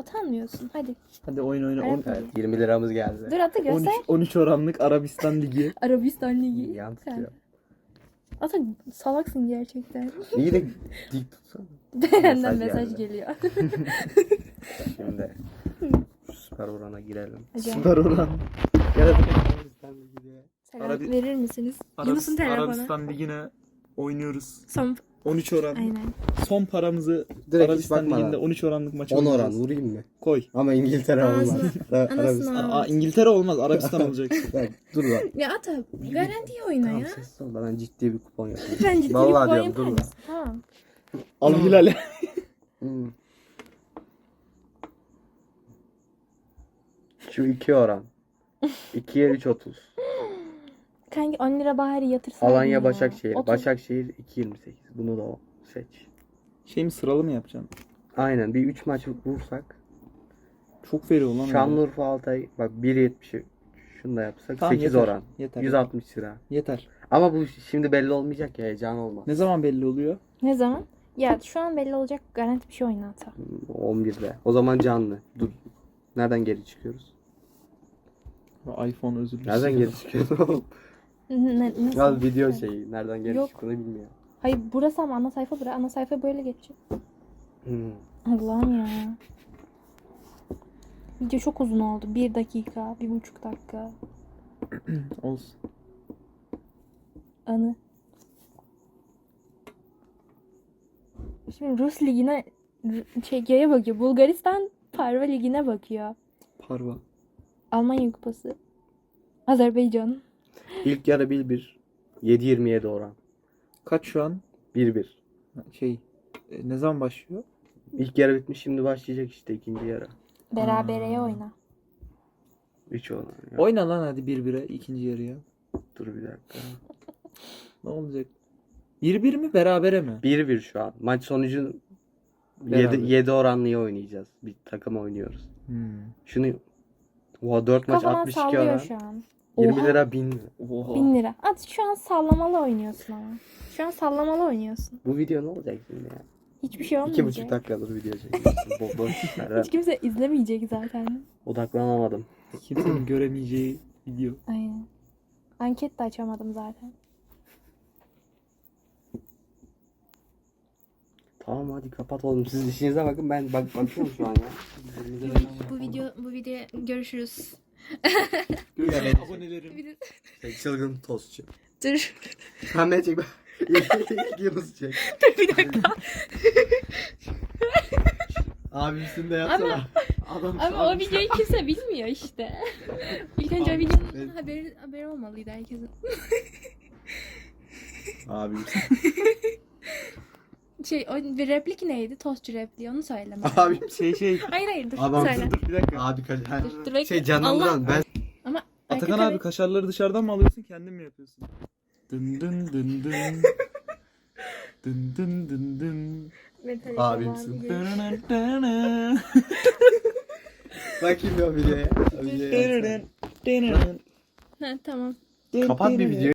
Utanmıyorsun. Hadi. Hadi oyun oyna. Evet. On, Evet 20 liramız geldi. Dur ata 13, göster. 13 oranlık Arabistan Ligi. Arabistan Ligi. Yan Sen. tutuyor. Ata salaksın gerçekten. İyi de dik tutsana. Beren'den Mesaj mesaj geldi. geliyor. Şimdi şu süper orana girelim. Hadi. Süper oran. Gel hadi Arabistan Ligi diye. Selam Arabi- verir misiniz? Arabis- Yunus'un telefonu. Arabistan Ligi'ne oynuyoruz. Son... 13 oran. Aynen. Son paramızı Direkt hiç Arabistan bakmadan. Ligi'nde 13 oranlık maça 10 oran vurayım mı? Koy. Ama İngiltere olmaz. Ara- anasını Arabistan. al. Aa, İngiltere olmaz. Arabistan olacak. Bak, dur lan. Ya ata garantiye oyna Tamam ya. sessiz ol. Ben ciddi bir kupon yapayım. Sen ciddi Vallahi bir puan diyorum, dur yapar lan. mısın? Tamam. Al Hilal'e. Hmm. Şu 2 oran. 2'ye 3.30. Kanki 10 lira bari yatırsaydın Alanya ya. Başakşehir. Otuz- Başakşehir 2.28. Bunu da o seç. Şey mi sıralı mı yapacaksın? Aynen bir 3 maç vursak. Çok veriyor lan. Şanlıurfa Altay bak 1.70 şunu da yapsak Tamam, 8 yeter. oran. Yeter. 160 lira. Yeter. Ama bu şimdi belli olmayacak ya heyecan olmaz. Ne zaman belli oluyor? Ne zaman? Ya şu an belli olacak garanti bir şey oyna ata. 11'de. O zaman canlı. Dur. Nereden geri çıkıyoruz? iPhone özür dilerim. Nereden geri çıkıyoruz? Ne, nasıl? ya video şeyi. Nereden geri Yok. çıktığını bilmiyorum. Hayır burası ama ana sayfa bura. Ana sayfa böyle geçecek. Hmm. Allah'ım ya. Video çok uzun oldu. Bir dakika, bir buçuk dakika. Olsun. Anı. Şimdi Rus ligine şey bakıyor. Bulgaristan Parva ligine bakıyor. Parva. Almanya kupası. Azerbaycan. İlk yarı 1-1. 7-27 oran. Kaç şu an? 1-1. Şey e, ne zaman başlıyor? İlk yarı bitmiş şimdi başlayacak işte ikinci yarı. Berabereye Aa. oyna. 3 oran. Ya, Oyna lan hadi 1-1'e ikinci yarıya. Dur bir dakika. Ne olacak? 1-1 mi berabere mi? 1-1 şu an. Maç sonucu Beraber. 7, 7 oranlıya oynayacağız. Bir takım oynuyoruz. Hmm. Şunu Oha 4 maç Kafadan 62 sallıyor oran. şu an. 20 Oha. lira 1000 lira. Oha. Bin lira. At şu an sallamalı oynuyorsun ama. Şu an sallamalı oynuyorsun. Bu video ne olacak şimdi ya? Hiçbir şey 2,5 olmayacak. dakikadır video çekiyorsun. Bo boş işler. Hiç kimse izlemeyecek zaten. Odaklanamadım. Kimsenin göremeyeceği video. Aynen. Anket de açamadım zaten. Tamam hadi kapat oğlum. Siz işinize bakın. Ben bak bakıyorum şu an ya. Bu video bu video görüşürüz. Abonelerim. Şey, çılgın tostçu. Dur. Beni çek. Yunus çek. bir dakika. Abimsin de yapsana. Adam Ama o videoyu kimse bilmiyor işte. İlk önce o videonun haberi, haberi olmalıydı herkesin. Abimsin. Şey o bir replik neydi? Tostçu repliği onu söyleme. Abim. Şey şey. Hayır hayır dur Adam söyle. Dur bir dakika. Abi kaç. ha, Dur, dur bekle. Şey canım Allah- duran. Ben Ama Atakan abi kaşarları dışarıdan mı alıyorsun kendin mi yapıyorsun? Dın dın dın dın. Dın dın dın dın. Metallica Abimsin. abi. Dın dın. bakayım. Dın dın dın. Ha tamam. Kapat bir videoyu.